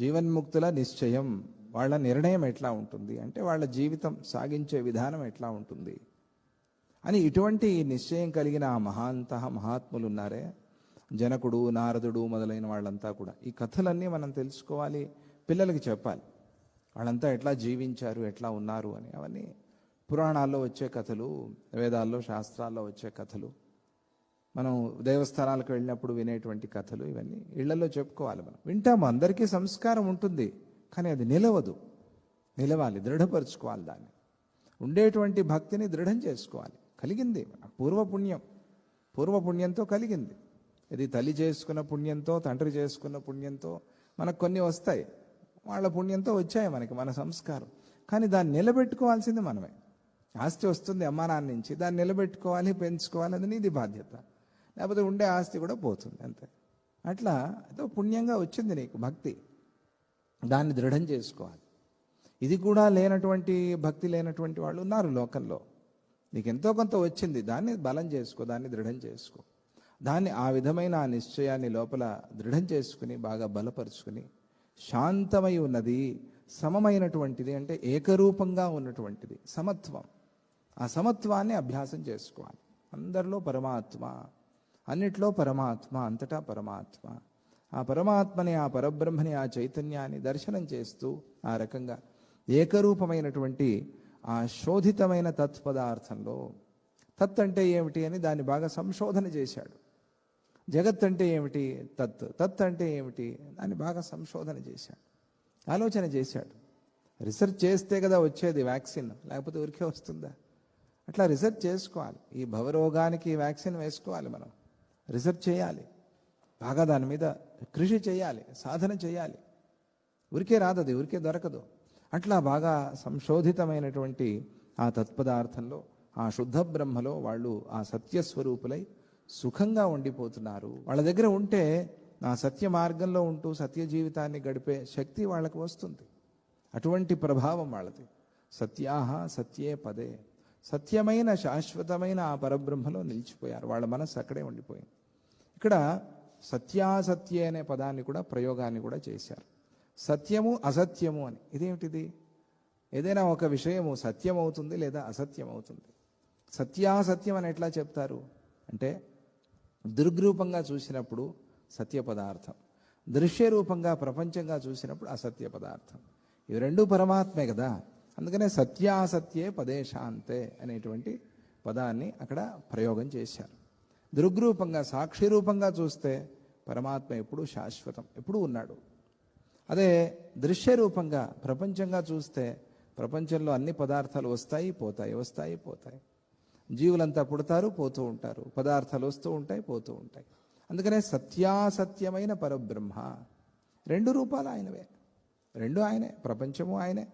జీవన్ముక్తుల నిశ్చయం వాళ్ళ నిర్ణయం ఎట్లా ఉంటుంది? అంటే వాళ్ళ జీవితం సాగించే విధానం ఎట్లా ఉంటుంది? అని ఇటువంటి నిశ్చయం కలిగిన ఆ మహాంత మహాత్ములు ఉన్నారే? జనకుడు నారదుడు మొదలైన వాళ్ళంతా కూడా. ఈ కథలన్నీ మనం తెలుసుకోవాలి పిల్లలకి చెప్పాలి. వాళ్ళంతా ఎట్లా జీవించారు ఎట్లా ఉన్నారు అని. అవన్నీ పురాణాల్లో వచ్చే కథలు వేదాల్లో శాస్త్రాల్లో వచ్చే కథలు. మనం దేవస్థానాలకు వెళ్ళినప్పుడు వినేటువంటి కథలు ఇవన్నీ ఇళ్ళలో చెప్పుకోవాలి మనం. వింటాము అందరికీ సంస్కారం ఉంటుంది కానీ అది నిలవదు. నిలవాలి దృఢపరుచుకోవాలి దాన్ని. ఉండేటువంటి భక్తిని దృఢం చేసుకోవాలి. కలిగింది పూర్వపుణ్యం. పూర్వపుణ్యంతో కలిగింది. ఇది తల్లి చేసుకున్న పుణ్యంతో తండ్రి చేసుకున్న పుణ్యంతో మనకు కొన్ని వస్తాయి. వాళ్ళ పుణ్యంతో వచ్చాయి మనకి మన సంస్కారం. కానీ దాన్ని నిలబెట్టుకోవాల్సింది మనమే. ఆస్తి వస్తుంది అమ్మా నాన్న నుంచి దాన్ని నిలబెట్టుకోవాలి పెంచుకోవాలి అది నీది బాధ్యత. లేకపోతే ఉండే ఆస్తి కూడా పోతుంది అంతే. అట్లా ఏదో పుణ్యంగా వచ్చింది నీకు భక్తి. దాన్ని దృఢం చేసుకోవాలి. ఇది కూడా లేనటువంటి భక్తి లేనటువంటి వాళ్ళు ఉన్నారు లోకంలో. నీకు ఎంతో కొంత వచ్చింది దాన్ని బలం చేసుకో దాన్ని దృఢం చేసుకో. దాన్ని ఆ విధమైన ఆ నిశ్చయాన్ని లోపల దృఢం చేసుకుని బాగా బలపరుచుకుని శాంతమై ఉన్నది సమమైనటువంటిది అంటే ఏకరూపంగా ఉన్నటువంటిది సమత్వం. ఆ సమత్వాన్ని అభ్యాసం చేసుకోవాలి. అందరిలో పరమాత్మ. అన్నిట్లో పరమాత్మ అంతటా పరమాత్మ. ఆ పరమాత్మని ఆ పరబ్రహ్మని ఆ చైతన్యాన్ని దర్శనం చేస్తూ ఆ రకంగా ఏకరూపమైనటువంటి ఆ శోధితమైన తత్పదార్థంలో తత్ అంటే ఏమిటి అని దాన్ని బాగా సంశోధన చేశాడు. జగత్ అంటే ఏమిటి? తత్. తత్ అంటే ఏమిటి? దాన్ని బాగా సంశోధన చేశాడు. ఆలోచన చేశాడు. రీసెర్చ్ చేస్తే కదా వచ్చేది వ్యాక్సిన్ లేకపోతే ఊరికే వస్తుందా? అట్లా రీసెర్చ్ చేసుకోవాలి. ఈ భవరోగానికి వ్యాక్సిన్ వేసుకోవాలి మనం. రీసెర్చ్ చేయాలి. బాగా దాని మీద కృషి చేయాలి సాధన చేయాలి. ఊరికే రాదది ఊరికే దొరకదు. అట్లా బాగా సంశోధితమైనటువంటి ఆ తత్పదార్థంలో ఆ శుద్ధ బ్రహ్మలో వాళ్ళు ఆ సత్యస్వరూపులై సుఖంగా ఉండిపోతున్నారు. వాళ్ళ దగ్గర ఉంటే ఆ సత్య మార్గంలో ఉంటూ సత్య జీవితాన్ని గడిపే శక్తి వాళ్ళకు వస్తుంది. అటువంటి ప్రభావం వాళ్ళది. సత్యాహ సత్యే పదే. సత్యమైన శాశ్వతమైన ఆ పరబ్రహ్మలో నిలిచిపోయారు. వాళ్ళ మనస్సు అక్కడే ఉండిపోయింది. ఇక్కడ సత్యాసత్యే అనే పదాన్ని కూడా ప్రయోగాన్ని కూడా చేశారు. సత్యము అసత్యము అని. ఇదేమిటిది? ఏదైనా ఒక విషయము సత్యం అవుతుంది లేదా అసత్యం అవుతుంది సత్యాసత్యం అని ఎట్లా చెప్తారు? అంటే దృగ్రూపంగా చూసినప్పుడు సత్య పదార్థం. దృశ్య రూపంగా ప్రపంచంగా చూసినప్పుడు అసత్య పదార్థం. ఇవి రెండు పరమాత్మే కదా. అందుకనే సత్యాసత్యే పదేశాంతే అనేటువంటి పదాన్ని అక్కడ ప్రయోగం చేశారు. దృగ్రూపంగా సాక్షి రూపంగా చూస్తే పరమాత్మ ఎప్పుడూ శాశ్వతం ఎప్పుడూ ఉన్నాడు. అదే దృశ్య రూపంగా ప్రపంచంగా చూస్తే ప్రపంచంలో అన్ని పదార్థాలు వస్తాయి పోతాయి వస్తాయి పోతాయి. జీవులంతా పుడతారు పోతూ ఉంటారు. పదార్థాలు వస్తూ ఉంటాయి పోతూ ఉంటాయి. అందుకనే సత్యాసత్యమైన పరబ్రహ్మ రెండు రూపాలు ఆయనవే. రెండు ఆయనే ప్రపంచము ఆయనే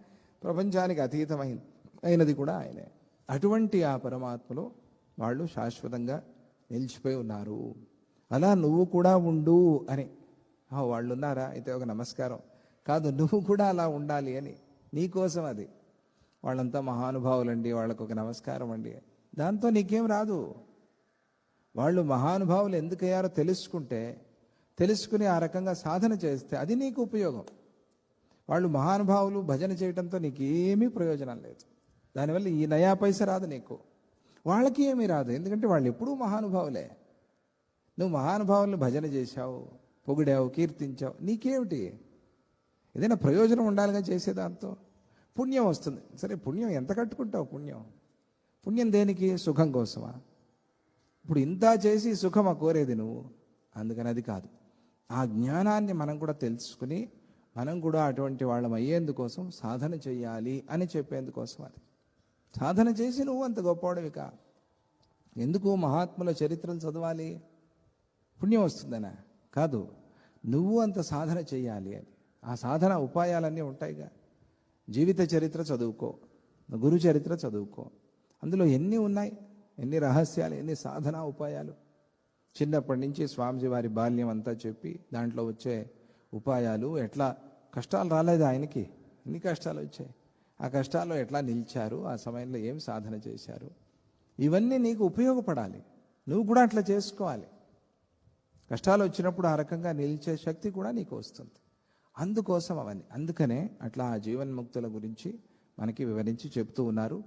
ప్రపంచానికి అతీతమైన అయినది కూడా ఆయనే. అటువంటి ఆ పరమాత్మలో వాళ్ళు శాశ్వతంగా నిలిచిపోయి ఉన్నారు. అలా నువ్వు కూడా ఉండు అని. వాళ్ళు ఉన్నారా? అయితే ఒక నమస్కారం. కాదు నువ్వు కూడా అలా ఉండాలి అని. నీకోసం అది. వాళ్ళంతా మహానుభావులండి వాళ్ళకు ఒక నమస్కారం అండి. దాంతో నీకేం రాదు. వాళ్ళు మహానుభావులు ఎందుకయ్యారో తెలుసుకుంటే తెలుసుకుని ఆ రకంగా సాధన చేస్తే అది నీకు ఉపయోగం. వాళ్ళు మహానుభావులు భజన చేయడంతో నీకేమీ ప్రయోజనం లేదు. దానివల్ల ఈ నయా పైస రాదు నీకు. వాళ్ళకి ఏమీ రాదు. ఎందుకంటే వాళ్ళు ఎప్పుడూ మహానుభావులే. నువ్వు మహానుభావులను భజన చేశావు పొగిడావు కీర్తించావు. నీకేమిటి? ఏదైనా ప్రయోజనం ఉండాలిగా చేసేదాంతో పుణ్యం వస్తుంది. సరే పుణ్యం ఎంత కట్టుకుంటావు పుణ్యం? పుణ్యం దేనికి? సుఖం కోసమా? ఇప్పుడు ఇంత చేసి సుఖమా కోరేది నువ్వు? అందుకని అది కాదు. ఆ జ్ఞానాన్ని మనం కూడా తెలుసుకుని మనం కూడా అటువంటి వాళ్ళం అయ్యేందుకోసం సాధన చెయ్యాలి అని చెప్పేందుకోసం అది. సాధన చేసి నువ్వు అంత గొప్పవాడివి కా ఎందుకు మహాత్ముల చరిత్రలు చదవాలి? పుణ్యం వస్తుందనా? కాదు. నువ్వు అంత సాధన చెయ్యాలి అని. ఆ సాధన ఉపాయాలన్నీ ఉంటాయిగా. జీవిత చరిత్ర చదువుకో. గురు చరిత్ర చదువుకో. అందులో ఎన్ని ఉన్నాయి? ఎన్ని రహస్యాలు ఎన్ని సాధనా ఉపాయాలు? చిన్నప్పటి నుంచి స్వామిజీ వారి బాల్యం అంతా చెప్పి దాంట్లో వచ్చే ఉపాయాలు ఎట్లా? కష్టాలు రాలేదు ఆయనకి. ఎన్ని కష్టాలు వచ్చాయి? ఆ కష్టాల్లో ఎట్లా నిలిచారు? ఆ సమయంలో ఏం సాధన చేశారు? ఇవన్నీ నీకు ఉపయోగపడాలి. నువ్వు కూడా అట్లా చేసుకోవాలి. కష్టాలు వచ్చినప్పుడు ఆ రకంగా నిలిచే శక్తి కూడా నీకు వస్తుంది. అందుకోసం అవన్నీ. అందుకనే అట్లా ఆ జీవన్ముక్తుల గురించి మనకి వివరించి చెప్తూ ఉన్నారు.